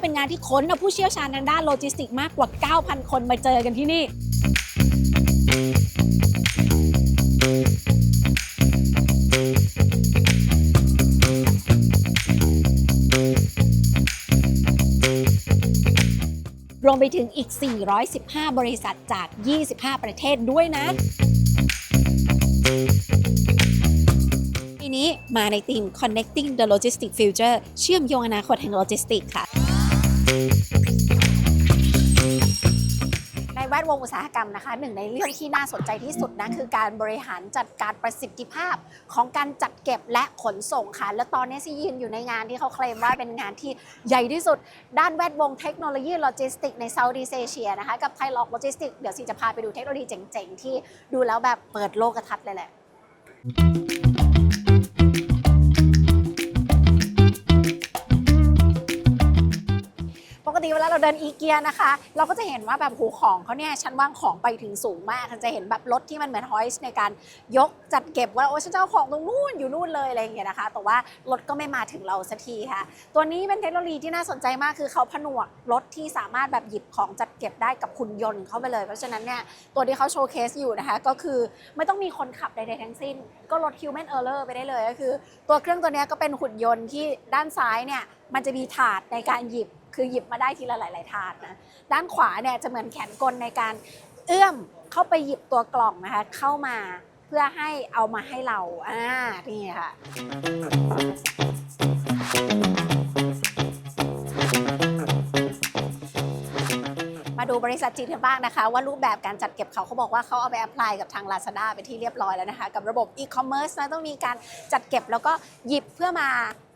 เป็นงานที่ค้นเอาผู้เชี่ยวชาญทางด้านโลจิสติกมากกว่า 9,000 คนมาเจอกันที่นี่ รวมไปถึงอีก 415 บริษัทจาก 25 ประเทศด้วยนะีนี้มาในทีม Connecting the Logistic Future เชื่อมโยงอนาคตแห่งโลจิสติกส์ค่ะ ในแวดวงอุตสาหกรรมนะคะหนึ่งในเรื่องที่น่าสนใจที่สุดนะคือการบริหารจัดการประสิทธิภาพของการจัดเก็บและขนส่งค่ะ และตอนนี้ซียืนอยู่ในงานที่เขาเคลมว่าเป็นงานที่ใหญ่ที่สุด ด้านแวดวงเทคโนโลยีโลจิสติกในเซาท์อีเอเชียนะคะกับไทยล็อกโลจิสติกเดี๋ยวซีจะพาไปดูเทคโนโลยีเจ๋งๆ ที่ดูแล้วแบบเปิดโลกทัศน์เลยแหละ เวลาเราเดินอีเกียนะคะ เราก็จะเห็นว่าแบบหูของเขาเนี่ยชั้นวางของไปถึงสูงมากจะเห็นแบบรถที่มันเหมือนฮอยส์ในการยกจัดเก็บว่าโอ้ฉันจะเอาของตรงนู้นอยู่นู่นเลยอะไรอย่างเงี้ยนะคะ แต่ว่ารถก็ไม่มาถึงเราสักทีค่ะ ตัวนี้เป็นเทคโนโลยีที่น่าสนใจมากคือเขาผนวกรถที่สามารถแบบหยิบของจัดเก็บได้กับหุ่นยนต์เข้าไปเลย เพราะฉะนั้นเนี่ยตัวที่เขาโชว์เคสอยู่นะคะ ก็คือไม่ต้องมีคนขับใดๆทั้งสิ้น ก็ลด human error ไปได้เลยก็คือ ตัวเครื่องตัวนี้ก็เป็นหุ่นยนต์ที่ด้านซ้ายเนี่ยมันจะมีถาดในการหยิบ คือหยิบมาได้ทีละหลาย ๆ ถาดนะด้านขวาเนี่ยจะเหมือนแขนกลในการเอื้อมเข้าไปหยิบตัวกล่องนะคะเข้ามาเพื่อให้เอามาให้เราอ่านี่ค่ะมาดูบริษัทจีนกันบ้างนะคะ ว่ารูปแบบการจัดเก็บเขาเขาบอกว่าเขาเอาไปแอพพลายกับทาง Lazada ไปนที่เรียบร้อยแล้วนะคะ กับระบบ e-commerce นะต้องมีการจัดเก็บแล้วก็หยิบเพื่อมา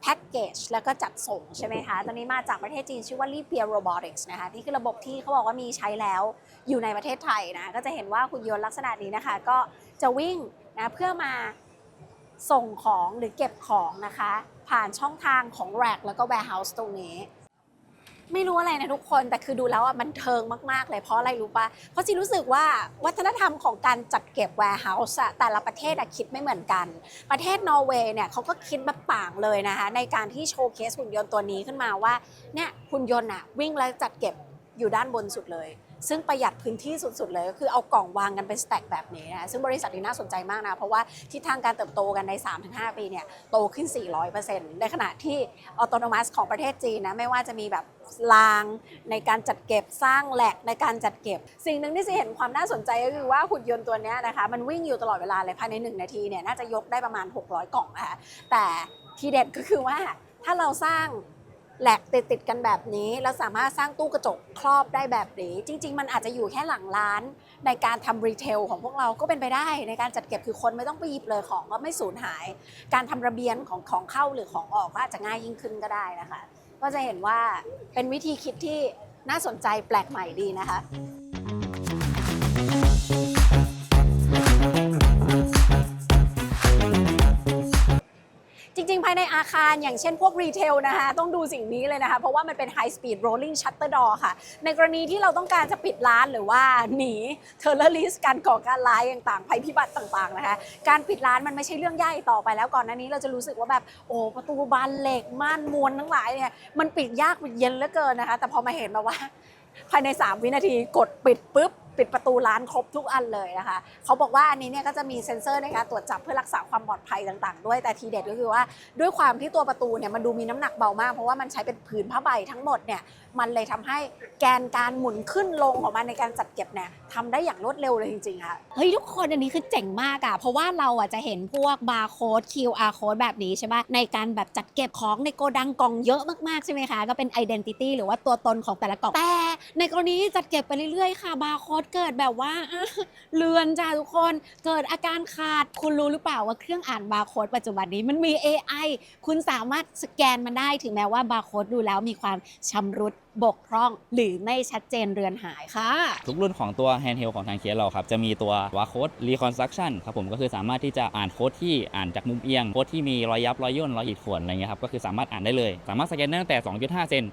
แพ็กเกจแล้วก็จัดส่งใช่ไหมคะตอนนี้มาจากประเทศจีนชื่อว่ารีเปียโรบอติกส์นะคะนี่คือระบบที่เขาบอกว่ามีใช้แล้วอยู่ในประเทศไทยนะก็จะเห็นว่าหุ่นยนต์ลักษณะนี้นะคะ ก็จะวิ่งนะเพื่อมาส่งของหรือเก็บของนะคะ ผ่านช่องทางของแร็คแล้วก็แวร์เฮาส์ตรงนี้ ไม่รู้อะไรนะทุกคนแต่คือดูแล้วอะมันเทิงมากๆ เลยเพราะอะไรรู้ปะเพราะจีรู้สึกว่าวัฒนธรรมของการจัดเก็บแวร์เฮาส์อะแต่ละประเทศอะคิดไม่เหมือนกัน ประเทศนอร์เวย์เนี่ยเขาก็คิดแบบป่างเลยนะคะในการที่โชว์เคสหุ่นยนต์ตัวนี้ขึ้นมาว่าเนี่ยหุ่นยนต์อะวิ่งแล้วจัดเก็บอยู่ด้านบนสุดเลยซึ่งประหยัดพื้นที่สุด ๆ เลยก็คือเอากล่องวางกันเป็นสแต็กแบบนี้นะซึ่งบริษัทนี้น่าสนใจมากนะ เพราะว่าทิศทางการเติบโตกันใน 3-5 ปีเนี่ยโตขึ้น 400%ในขณะที่ออโตโนมัสของประเทศจีนนะไม่ว่าจะมีแบบรางในการจัดเก็บสร้างแหลกในการจัดเก็บ สิ่งหนึ่งที่สิเห็นความน่าสนใจก็คือว่าหุ่นยนต์ตัวนี้นะคะมันวิ่งอยู่ตลอดเวลาเลยภายใน 1 นาทีเนี่ยน่าจะยกได้ประมาณ 600 กล่องนะคะแต่ทีเด็ดก็คือว่าถ้าเราสร้าง แหลกติดติดกันแบบนี้ แล้วสามารถสร้างตู้กระจกครอบได้แบบนี้จริง ๆ มันอาจจะอยู่แค่หลังร้าน ในการทำรีเทลของพวกเราก็เป็นไปได้ในการจัดเก็บคือคนไม่ต้องไปหยิบเลยของก็ไม่สูญหาย การทำระเบียงของของเข้าหรือของออกก็อาจจะง่ายยิ่งขึ้นก็ได้นะคะ ก็จะเห็นว่าเป็นวิธีคิดที่น่าสนใจแปลกใหม่ดีนะคะ ริง ๆ ภายในอาคารอย่างเช่นพวกรีเทลนะคะต้องดูสิ่งนี้เลยนะคะ เพราะว่ามันเป็น High Speed Rolling Shutter Door ค่ะ ในกรณีที่เราต้องการจะปิดร้านหรือว่าหนีเทอร์เลอร์ลิสการก่อการร้ายต่างๆภัยพิบัติต่างๆนะคะการปิดร้านมันไม่ใช่เรื่องใหญ่ต่อไปแล้วก่อนหน้านี้เราจะรู้สึกว่าแบบโอ้ประตูบานเหล็กม่านมวลทั้งหลายเนี่ยมันปิดยากปิดเย็นเหลือเกินนะคะ แต่พอมาเห็นมาว่าภายใน 3 วินาทีกดปิดปุ๊บ ปิดประตูร้านครบทุกอันเลยนะคะเขาบอกว่าอันนี้เนี่ยก็จะมีเซ็นเซอร์ในการตรวจจับเพื่อรักษาความปลอดภัยต่างๆ ด้วยแต่ทีเด็ดก็คือว่าด้วยความที่ตัวประตูเนี่ยมันดูมีน้ำหนักเบามาก เพราะว่ามันใช้เป็นผืนผ้าใบทั้งหมดเนี่ยมันเลยทำให้แกนการหมุนขึ้นลงของมันในการจัดเก็บเนี่ยทำได้อย่างรวดเร็วเลยจริงๆค่ะเฮ้ยทุกคนอันนี้คือเจ๋งมากอะเพราะว่าเราอะจะเห็นพวกบาร์โค้ด QR code แบบนี้ใช่ปะในการแบบจัดเก็บของในโกดังกล่องเยอะมากๆใช่ไหมคะก็เป็น identity หรือว่าตัวตนของแต่ละกล่องแต่ในกรณีจัดเก็บไปเรื่อยๆค่ะบาร์โค้ดเกิดแบบว่าเลือนจ้าทุกคนเกิดอาการขาดคุณรู้หรือเปล่าว่าเครื่องอ่านบาร์โค้ดปัจจุบันนี้มันมี AI คุณสามารถสแกนมันได้ถึงแม้ว่าบาร์โค้ดดูแล้วมีความชำรุดบกพร่อง หรือไม่ชัดเจนเรือนหายค่ะ ทุกรุ่นของตัว handheld ของทางเคสเราครับ จะมีตัววาโค้ด reconstruction ครับผมก็คือสามารถที่จะอ่านโค้ดที่อ่านจากมุมเอียงโค้ดที่มีรอยยับรอยย่นรอยขีดข่วนอะไรเงี้ยครับก็คือสามารถอ่านได้เลย สามารถสแกนได้ตั้งแต่ 2.5 เซน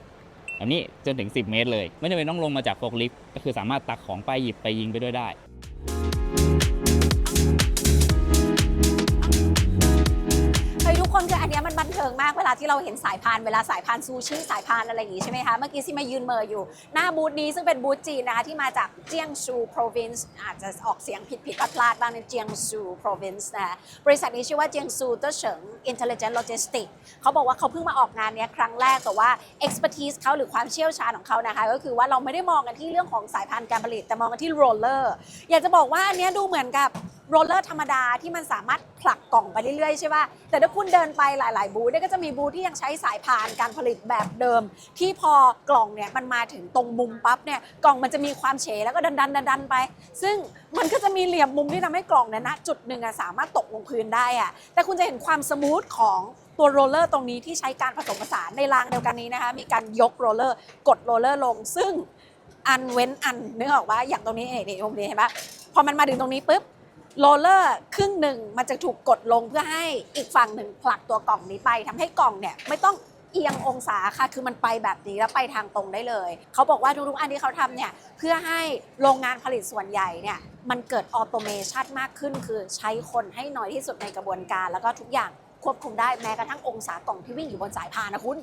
แบบนี้จนถึง 10 เมตรเลย ไม่จำเป็นต้องลงมาจากโฟล์ลิฟต์ก็คือสามารถตักของไปหยิบไปยิงไปด้วยได้ มันบันเทิงมากเวลาที่เราเห็นสายพานเวลาสายพานซูชิสายพานอะไรอย่างงี้ใช่ไหมคะ เมื่อกี้ซิมายืนเมออยู่ หน้าบูธนี้ซึ่งเป็นบูธจีนนะคะที่มาจากเจียงซู province อาจจะออกเสียงผิดผิดพลาดบ้างในเจียงซู province นะคะบริษัทนี้ชื่อว่าเจียงซูเตอร์เฉิง intelligent logistics เขาบอกว่าเขาเพิ่งมาออกงานนี้ครั้งแรกแต่ว่า expertise เขาหรือความเชี่ยวชาญของเขานะคะก็คือว่าเราไม่ได้มองกันที่เรื่องของสายพานการผลิตแต่มองกันที่ roller อยากจะบอกว่าอันนี้ดูเหมือนกับ โรลเลอร์ธรรมดาที่มันสามารถผลักกล่องไปเรื่อยๆใช่ป่ะแต่ถ้าคุณเดินไปหลาย ๆ บูธเนี่ยก็จะมีบูธที่ยังใช้สายพานการผลิตแบบเดิม ที่พอกล่องเนี่ยมันมาถึงตรงมุมปั๊บเนี่ยกล่องมันจะมีความเฉแล้วก็ดันดันดันดันๆไป ซึ่งมันก็จะมีเหลี่ยมมุมที่ทำให้กล่องเนี่ยนะจุดหนึ่งอะสามารถตกลงพื้นได้อะแต่คุณจะเห็นความสมูทของตัวโรลเลอร์ตรงนี้ที่ใช้การผสมผสานในรางเดียวกันนี้นะคะมีการยกโรลเลอร์กดโรลเลอร์ลง ซึ่งอันเว้นอันนึกออกว่าอย่างตรงนี้เนี่ตรงนี้เห็นปะพอมันมาถึงตรงนี้ปุ๊บ โรลเลอร์ครึ่งหนึ่งมันจะถูกกดลงเพื่อให้อีกฝั่งหนึ่งผลักตัวกล่องนี้ไปทำให้กล่องเนี่ยไม่ต้องเอียงองศาค่ะ คือมันไปแบบนี้แล้วไปทางตรงได้เลย เขาบอกว่าทุกๆอันที่เขาทำเนี่ยเพื่อให้โรงงานผลิตส่วนใหญ่เนี่ยมันเกิดออโตเมชันมากขึ้น คือใช้คนให้น้อยที่สุดในกระบวนการ แล้วก็ทุกอย่างควบคุมได้แม้กระทั่งองศากล่องที่วิ่งอยู่บนสายพานนะคุณ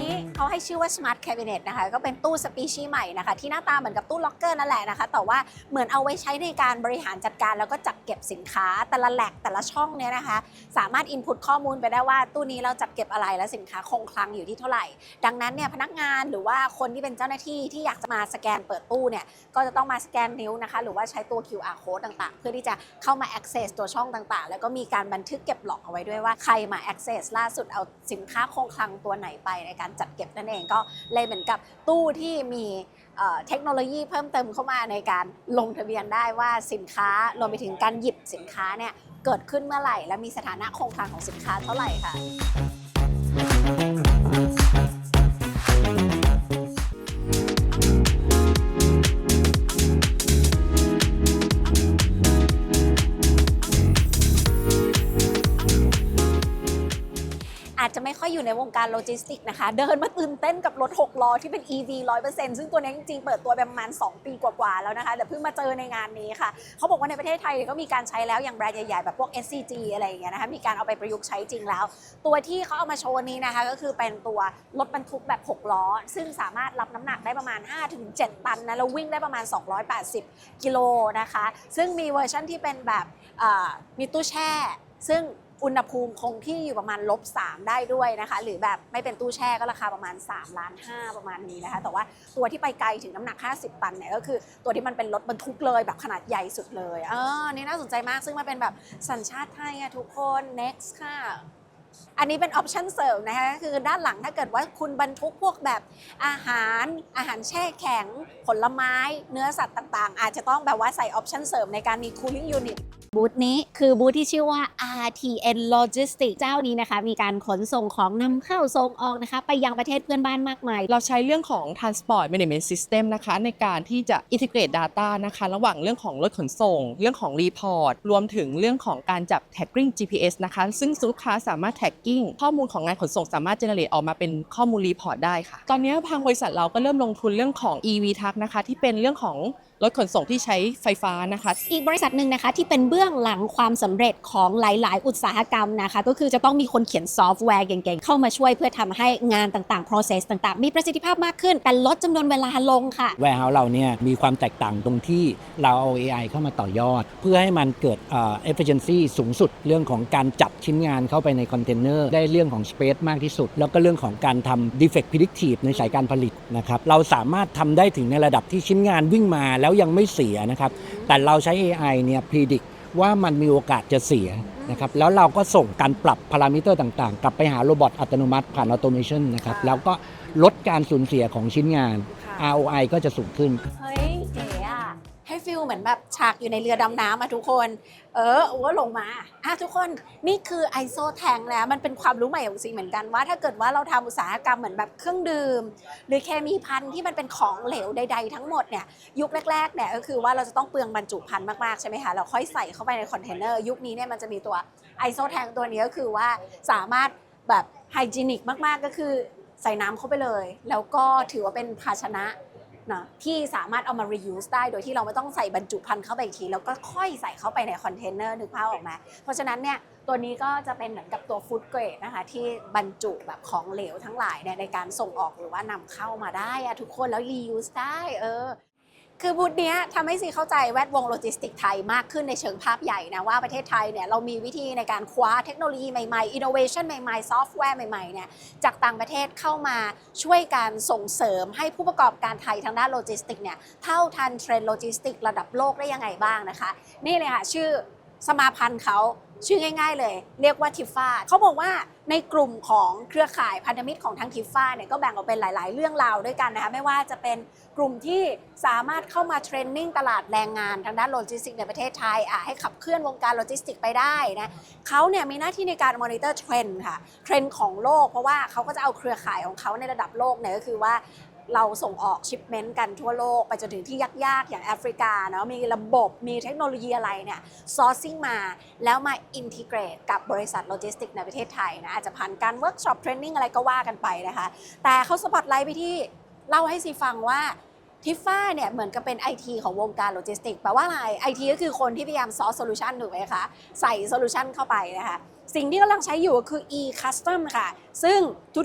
นี้เขาให้ชื่อว่า Smart Cabinet นะคะ ก็เป็นตู้สปีชีใหม่นะคะ ที่หน้าตาเหมือนกับตู้ล็อกเกอร์นั่นแหละนะคะ แต่ว่าเหมือนเอาไว้ใช้ในการบริหารจัดการ แล้วก็จัดเก็บสินค้าแต่ละแหลกแต่ละช่องเนี่ยนะคะ สามารถ input ข้อมูลไปได้ว่าตู้นี้เราจัดเก็บอะไรและสินค้าคงคลังอยู่ที่เท่าไหร่ ดังนั้นเนี่ยพนักงานหรือว่าคนที่เป็นเจ้าหน้าที่ที่อยากจะมาสแกนเปิดตู้เนี่ยก็จะต้องมาสแกนนิ้วนะคะ หรือว่าใช้ตัว QR code ต่างๆ เพื่อที่จะเข้ามา access ตัวช่องต่างๆ แล้วก็มีการบันทึกเก็บหลอกเอาไว้ด้วยว่าใครมา access ล่าสุดเอาสินค้าคงคลังตัวไหนไปในการจัดเก็บนั่นเองก็เลยเหมือนกับตู้ที่มีเทคโนโลยีเพิ่มเติมเข้ามาในการลงทะเบียนได้ว่าสินค้ารวมไปถึงการหยิบสินค้าเนี่ยเกิดขึ้นเมื่อไหร่ และมีสถานะคงคลังของสินค้าเท่าไหร่ค่ะ อาจจะไม่อยู่ในวงการโลจิสติกส์นะคะ เดินมาตื่นเต้นกับรถ 6 ล้อที่เป็น EV 100%ซึ่งตัวนี้จริงๆ เปิดตัวประมาณ 2 ปีกว่าๆ แล้วนะคะแต่เพิ่งมาเจอในงานนี้ค่ะ เขาบอกว่าในประเทศไทยก็มีการใช้แล้วอย่างแบรนด์ใหญ่ๆ แบบพวก SCG อะไรอย่างเงี้ยนะคะ มีการเอาไปประยุกต์ใช้จริงแล้ว ตัวที่เขาเอามาโชว์นี้นะคะ ก็คือเป็นตัวรถบรรทุกแบบ 6 ล้อ ซึ่งสามารถรับน้ำหนักได้ประมาณ 5-7 ตันนะแล้ววิ่งได้ประมาณ 280 กิโลนะคะ ซึ่งมีเวอร์ชันที่เป็นแบบมีตู้แช่ ซึ่ง อุณหภูมิคงที่อยู่ประมาณลบ3ได้ด้วยนะคะ หรือแบบไม่เป็นตู้แช่ก็ราคาประมาณ3ล้าน5ประมาณนี้นะคะ แต่ว่าตัวที่ไปไกลถึงน้ำหนัก 50 ตันเนี่ยก็คือตัวที่มันเป็นรถบรรทุกเลยแบบขนาดใหญ่สุดเลยเออนี่น่าสนใจมากซึ่งมันเป็นแบบสัญชาติไทยอะทุกคน next ค่ะอันนี้เป็นออปชันเสริมนะคะคือด้านหลังถ้าเกิดว่าคุณบรรทุกพวกแบบอาหารอาหารแช่แข็ง ผลไม้ เนื้อสัตว์ต่างๆ อาจจะต้องแบบว่าใส่ออปชันเสริมในการมี cooling unit บูธนี้คือบูธที่ชื่อว่า RTN Logistics เจ้านี้นะคะ มีการขนส่งของนำเข้าส่งออกนะคะ ไปยังประเทศเพื่อนบ้านมากมาย เราใช้เรื่องของ transport management system นะคะ ในการที่จะ integrate data นะคะ ระหว่างเรื่องของรถขนส่ง เรื่องของ report รวมถึงเรื่องของการจับ tagging GPS นะคะ ซึ่งลูกค้าสามารถ tagging ข้อมูลของงานขนส่งสามารถ generate ออกมาเป็นข้อมูล report ได้ค่ะ ตอนนี้ทางบริษัทเราก็เริ่มลงทุนเรื่องของ EV truck นะคะที่เป็นเรื่องของรถขนส่งที่ใช้ไฟฟ้านะคะ อีกบริษัทหนึ่งนะคะที่เป็นเบื้องหลังความสำเร็จของหลาย ๆ อุตสาหกรรมนะคะ ก็คือจะต้องมีคนเขียนซอฟต์แวร์เก่ง ๆ เข้ามาช่วยเพื่อทำให้งานต่าง ๆ process ต่าง ๆ มีประสิทธิภาพมากขึ้น แต่ลดจำนวนเวลาลงค่ะ warehouse เราเนี่ยมีความแตกต่างตรงที่เราเอา AI เข้ามาต่อยอด เพื่อให้มันเกิดเอ่อ efficiency สูงสุดเรื่องของการจับชิ้นงานเข้าไปในคอนเทนเนอร์ได้เรื่องของ space มากที่สุด แล้วก็เรื่องของการทำ defect predictive ในสายการผลิตนะครับเราสามารถทำได้ถึงในระดับที่ชิ้นงานวิ่งมาแล้วยังไม่เสียนะครับแต่เราใช้ AI เนี่ย predict ว่ามันมีโอกาสจะเสียนะครับแล้วเราก็ส่งการปรับพารามิเตอร์ต่างๆ กลับไปหาโรบอทอัตโนมัติผ่านออโตเมชันนะครับค่ะแล้วก็ลดการสูญเสียของชิ้นงาน ROI ก็จะสูงขึ้น เฮ้ยเก๋อะ ให้ฟิลเหมือนแบบฉากอยู่ในเรือดำน้ำอะทุกคน เออโอ้ลงมาอะทุกคนนี่คือไอโซแทงแล้วมันเป็นความรู้ใหม่ของซีเหมือนกันว่า ถ้าเกิดว่าเราทำอุตสาหกรรมเหมือนแบบเครื่องดื่ม หรือเคมีพันธุ์ที่มันเป็นของเหลวใด ๆ ทั้งหมดเนี่ยยุคแรกๆเนี่ยก็คือว่าเราจะต้องเปลืองบรรจุภัณฑ์มากๆใช่ไหมคะเราค่อยใส่เข้าไปในคอนเทนเนอร์ยุคนี้เนี่ยมันจะมีตัวไอโซแทงตัวนี้ก็คือว่าสามารถแบบไฮจีนิกมากๆก็คือใส่น้ำเข้าไปเลย แล้วก็ถือว่าเป็นภาชนะ นะที่สามารถเอามา reuse ได้ โดยที่เราไม่ต้องใส่บรรจุภัณฑ์เข้าไปอีกที แล้วก็ค่อยใส่เข้าไปในคอนเทนเนอร์นึกภาพออกไหมาเพราะฉะนั้นเนี่ยตัวนี้ก็จะเป็นเหมือนกับตัวฟู้ดเกรดนะคะที่บรรจุแบบของเหลวทั้งหลายเนี่ยในการส่งออกหรือว่านำเข้ามาได้อะทุกคนแล้ว reuse ได้เออ คือบูธเนี้ยทำให้ซีเข้าใจแวดวงโลจิสติกไทยมากขึ้นในเชิงภาพใหญ่นะว่าประเทศไทยเนี่ยเรามีวิธีในการคว้าเทคโนโลยีใหม่ๆ innovation ใหม่ๆ ซอฟต์แวร์ใหม่ๆเนี่ยจากต่างประเทศเข้ามาช่วยการส่งเสริมให้ผู้ประกอบการไทยทางด้านโลจิสติกเนี่ยเท่าทันเทรนด์โลจิสติกระดับโลกได้ยังไงบ้างนะคะ นี่เลยค่ะชื่อสมาพันธ์เขา ชื่อง่าย ๆ เลย เรียกว่าทิฟฟาเขาบอกว่าในกลุ่มของเครือข่ายพันธมิตรของทั้งทิฟฟาเนี่ยก็แบ่งออกเป็นหลาย ๆ เรื่องราวด้วยกันนะคะไม่ว่าจะเป็นกลุ่มที่สามารถเข้ามาเทรนนิ่งตลาดแรงงานทางด้านโลจิสติกในประเทศไทยอะให้ขับเคลื่อนวงการโลจิสติกไปได้นะเขาเนี่ยมีหน้าที่ในการมอนิเตอร์เทรนด์ค่ะเทรนด์ของโลกเพราะว่าเขาก็จะเอาเครือข่ายของเขาในระดับโลกเนี่ยก็คือว่า เราส่งออกชิปเมนต์กันทั่วโลก ไปจนถึงที่ยากๆ อย่างแอฟริกาเนาะมีระบบมีเทคโนโลยีอะไรเนี่ยซอร์ซิ่งมา แล้วมาอินทิเกรตกับบริษัทโลจิสติกในประเทศไทยนะอาจจะผ่านการเวิร์กช็อปเทรนนิ่งอะไรก็ว่ากันไปนะคะ แต่เขาสปอตไลท์ไปที่เล่าให้ซีฟังว่าทิฟฟ้าเนี่ยเหมือนกับเป็น IT ของวงการโลจิสติกแปลว่าอะไร IT ก็คือคนที่พยายามซอสโซลูชันถูกไหมคะ ใส่โซลูชันเข้าไปนะคะ สิ่งที่กำลังใช้อยู่ก็คือ e-custom ค่ะ ซึ่ง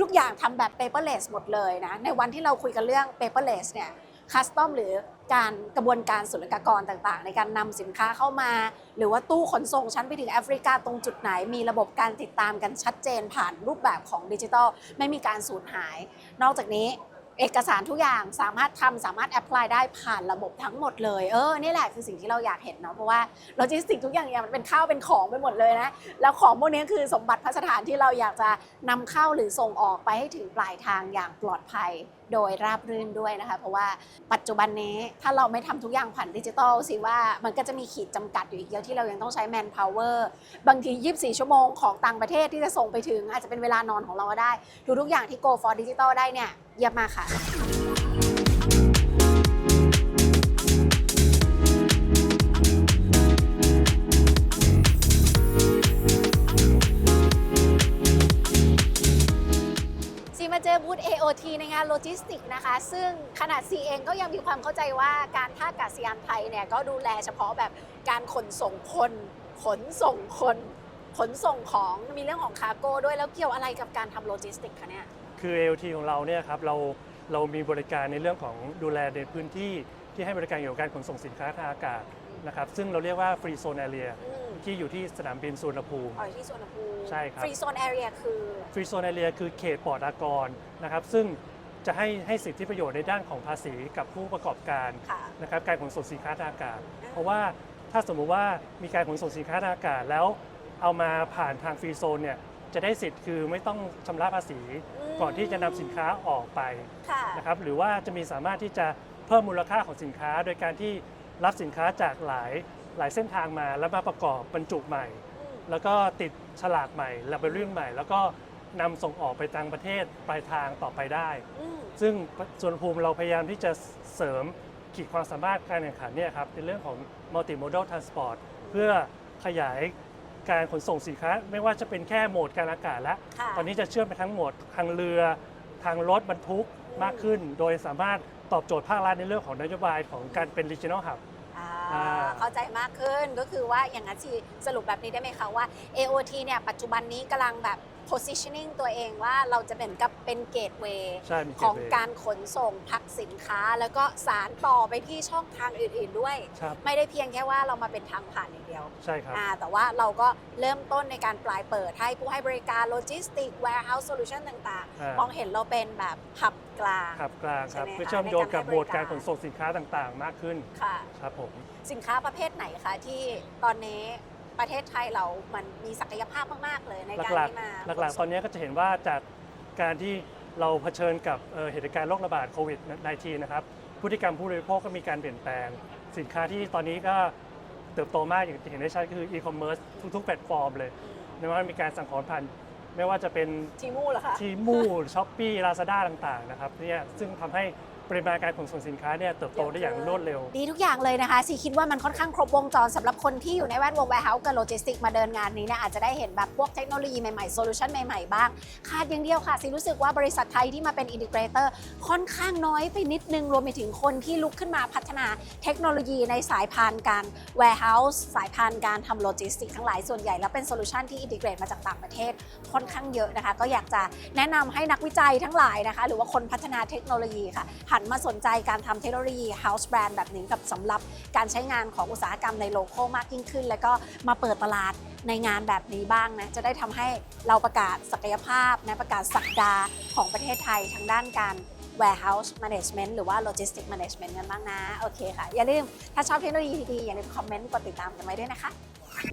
ทุกๆอย่างทำแบบ paperless หมดเลยนะ ในวันที่เราคุยกันเรื่อง paperless เนี่ย custom หรือการกระบวนการศุลกากรต่างๆ ในการนำสินค้าเข้ามา หรือว่าตู้ขนส่งชั้นไปถึงแอฟริกาตรงจุดไหน มีระบบการติดตามกันชัดเจนผ่านรูปแบบของดิจิทัลไม่มีการสูญหาย นอกจากนี้ เอกสารทุกอย่างสามารถทำสามารถแอพพลายได้ผ่านระบบทั้งหมดเลยเออนี่แหละคือสิ่งที่เราอยากเห็นเนาะเพราะว่าโลจิสติกทุกอย่างเนี่ยมันเป็นข้าวเป็นของไปหมดเลยนะแล้วของพวกนี้คือสมบัติพัสถานที่เราอยากจะนำเข้าหรือส่งออกไปให้ถึงปลายทางอย่างปลอดภัย โดยราบรื่นด้วยนะคะ เพราะว่าปัจจุบันนี้ถ้าเราไม่ทำทุกอย่างผ่านดิจิตอลสิว่ามันก็จะมีขีดจำกัดอยู่อีกเยอะที่เรายังต้องใช้แมนพาวเวอร์บางที 24 ชั่วโมงของต่างประเทศที่จะส่งไปถึง อาจจะเป็นเวลานอนของเราก็ได้ทุกๆอย่างที่ go for digital ได้เนี่ยเยี่ยมมากค่ะ OT ในงานโลจิสติกนะคะ ซึ่งขนาดซีเองก็ยังมีความเข้าใจว่าการท่าอากาศยานไทยเนี่ยก็ดูแลเฉพาะแบบการขนส่งคน ขนส่งคน ขนส่งของมีเรื่องของคาร์โก้ด้วยแล้วเกี่ยวอะไรกับการทำโลจิสติกคะเนี่ย คือ AOT ของเราเนี่ยครับเราเรามีบริการในเรื่องของดูแลในพื้นที่ที่ให้บริการเกี่ยวกับการขนส่งสินค้าทางอากาศนะครับซึ่งเราเรียกว่า Free Zone Area อืม ที่อยู่ที่สนามบินสุวรรณภูมิ อ๋ออยู่ที่สวนภูมิใช่ครับ ฟรีโซนแอเรียคือ Free Zone Area คือเขตปลอดอากรนะครับซึ่งจะให้ให้สิทธิประโยชน์ในด้านของภาษีกับผู้ประกอบการค่ะ นะครับการขนส่งสินค้าทางอากาศ เพราะว่าถ้าสมมุติว่ามีการขนส่งสินค้าทางอากาศแล้ว เอามาผ่านทางฟรีโซนเนี่ยจะได้สิทธิ์คือไม่ต้องชำระภาษี อืมก่อนที่จะนำสินค้าออกไปค่ะ นะครับหรือว่าจะมีสามารถที่จะเพิ่มมูลค่าของสินค้า โดยการที่ รับสินค้าจากหลายหลายเส้นทางมาแล้วมาประกอบบรรจุใหม่อืมแล้วก็ติดฉลากใหม่แลบเบอรี่ใหม่ แล้วก็นำส่งออกไปต่างประเทศปลายทางต่อไปได้อืมซึ่งส่วนภูมิเราพยายามที่จะเสริมขีดความสามารถการแข่งขันเนี่ยครับในเรื่องของ multimodal transport เพื่อขยายการขนส่งสินค้า ไม่ว่าจะเป็นแค่โหมดการอากาศและค่ะตอนนี้จะเชื่อมไปทั้งหมดทางเรือทางรถบรรทุกมากขึ้น โดยสามารถตอบโจทย์ภาครัฐในเรื่องของนโยบายของการเป็น regional hub อ่าอ่าเข้าใจมากขึ้นก็คือว่าอย่างนั้นสิสรุปแบบนี้ได้ไหมคะว่า AOT เนี่ยปัจจุบันนี้กำลังแบบ positioning ตัวเองว่าเราจะเป็นกับเป็นเกตเวย์ใช่มีของ gateway การขนส่งพักสินค้า แล้วก็สารต่อไปที่ช่องทางอื่นๆด้วย ครับไม่ได้เพียงแค่ว่าเรามาเป็นทางผ่านอย่างเดียว ใช่ครับ อ่าแต่ว่าเราก็เริ่มต้นในการปลายเปิดให้ผู้ให้บริการโลจิสติก warehouse solution ต่างอ่าๆ มองเห็นเราเป็นแบบหับ กลาง ครับกลางครับใช่ไหมคะเพื่อเชื่อมโยงกับในการให้โหมดการบริการขนส่งสินค้าต่างๆ มากขึ้นค่ะ ครับผม สินค้าประเภทไหนคะที่ตอนนี้ประเทศไทยเรามันมีศักยภาพมากๆเลยในการหลักที่มาๆ หลักๆ ตอนนี้ก็จะเห็นว่าจากการที่เราเผชิญกับเอ่อเหตุการณ์โรคระบาดโควิด -19 นะครับ พฤติกรรมผู้บริโภคก็มีการเปลี่ยนแปลง สินค้าที่ตอนนี้ก็เติบโตมากอย่างที่เห็นได้ชัดก็คืออีคอมเมิร์ซทุกๆ แพลตฟอร์มเลยไม่ว่ามีการสั่งของผ่าน ไม่ว่าจะเป็นทีมูเหรอคะ ทีมูช้อปปี้ลาซาด้าต่างๆนะครับเนี่ยซึ่งทำให้ ปริมาณการขนส่งสินค้าเนี่ยเติบโตได้อย่างรวดเร็ว ดีทุกอย่างเลยนะคะ ซีคิดว่ามันค่อนข้างครบวงจรสำหรับคนที่อยู่ในแวดวง warehouse กับโลจิสติกมาเดินงานนี้เนี่ยอาจจะได้เห็นแบบพวกเทคโนโลยีใหม่ๆโซลูชันใหม่ๆ บ้างขาดอย่างเดียวค่ะซีรู้สึกว่าบริษัทไทยที่มาเป็นอินทิเกรเตอร์ค่อนข้างน้อยไปนิดนึงรวมไปถึงคนที่ลุกขึ้นมาพัฒนาเทคโนโลยีในสายพานการ warehouse สายพานการทำโลจิสติกทั้งหลายส่วนใหญ่แล้วเป็นโซลูชันที่อินทิเกรตมาจากต่างประเทศค่อนข้างเยอะนะคะ ก็อยากจะแนะนำให้นักวิจัยทั้งหลายนะคะ หรือว่าคนพัฒนาเทคโนโลยีค่ะหันมาสนใจการทำเทคโนโลยี house brand แบบนี้กับสำหรับการใช้งานของอุตสาหกรรมในโลโก้มากยิ่งขึ้น แล้วก็มาเปิดตลาดในงานแบบนี้บ้างนะ จะได้ทำให้เราประกาศศักยภาพนะประกาศศักดาของประเทศไทยทางด้านการ warehouse management หรือว่า logistic management กันบ้างนะ โอเคค่ะ อย่าลืม ถ้าชอบเทคโนโลยีดีๆ อย่าลืมคอมเมนต์กดติดตามกันไว้ด้วยนะคะ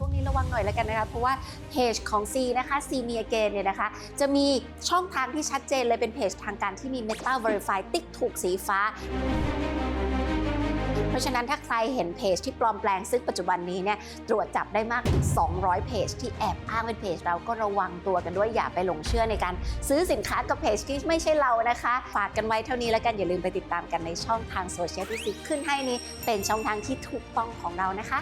พวกนี้ระวังหน่อยแล้วกันนะคะเพราะว่าเพจของ C นะคะ C มีเกนเนี่ยนะคะ จะมีช่องทางที่ชัดเจนเลยเป็นเพจทางการที่มี Meta Verify ติ๊กถูกสีฟ้าเพราะฉะนั้นถ้าใครเห็นเพจที่ปลอมแปลงซึ่งปัจจุบันนี้เนี่ยตรวจจับได้มากถึง 200 เพจที่แอบอ้างเป็นเพจ เราก็ระวังตัวกันด้วยอย่าไปหลงเชื่อในการซื้อสินค้ากับเพจที่ไม่ใช่เรานะคะ ฝากกันไว้เท่านี้แล้วกันอย่าลืมไปติดตามกันในช่องทางโซเชียลที่ซิขึ้นให้นี้เป็นช่องทางที่ถูกต้องของเรานะคะ